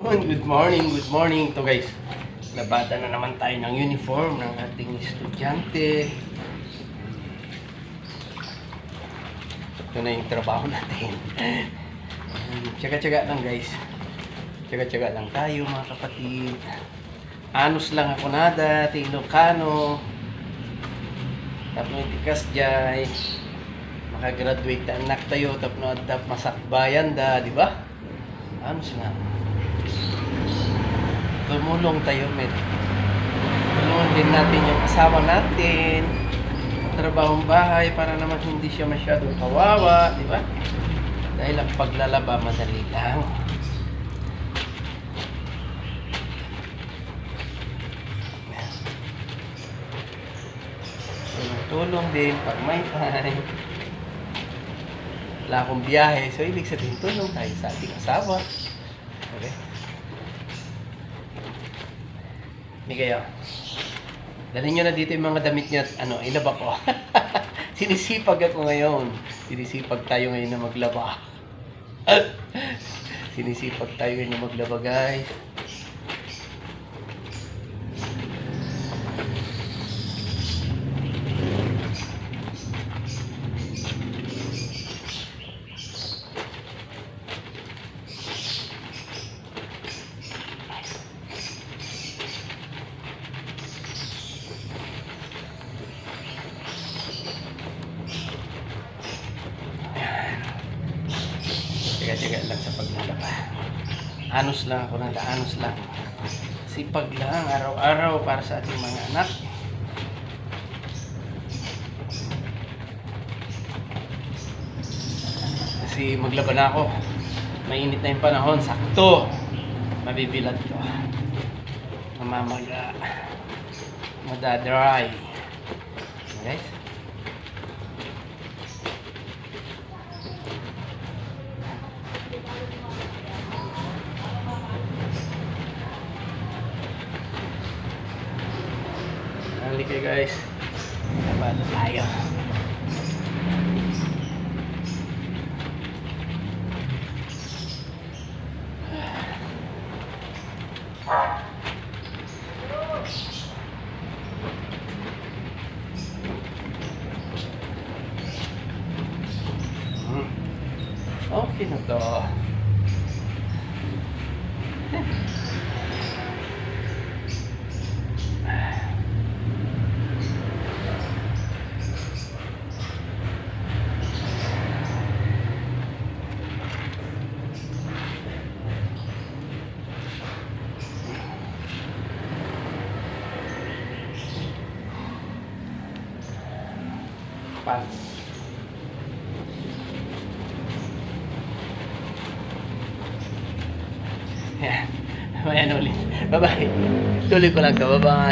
Good morning, good morning to guys. Labada na naman tayo ng uniform ng ating estudyante. Ito na yung trabaho natin. Tsaga-tsaga lang guys. Tsaga-tsaga lang tayo mga kapatid. Anos lang ako nada, Ilocano. Tapos tikas jay. Makagraduate na anak tayo, tapos tap masakbayan da, di ba? Anos nga. Tumulong tayo, med. Tulungan din natin yung asawa natin. Trabahong bahay para naman hindi siya masyadong kawawa, di ba? Dahil ang paglalaba madali lang. Tulong din pag may time. Wala akong biyahe, so ibig sabihin tulong tayo sa ating asawa. Okay? Hindi kayo. Dalhin nyo na dito yung mga damit niya at ano, ilaba ko. Sinisipag ako ngayon. Sinisipag tayo ngayon na maglaba. Sinisipag tayo ngayon na maglaba, guys. Tiga-tiga lang sa paglalaba. Anos lang ako nang anos lang. Sipag lang araw-araw para sa ating mga anak. Kasi maglaba na ako. Mainit na yung panahon. Sakto. Mabibilad ko. Mamamaga. Madadry. Guys. Halika guys. Labado tayo. Hmm. Okay na to. Pants. Yan. Ayan ulit. Bye-bye. Tuloy ko lang to. Bye-bye.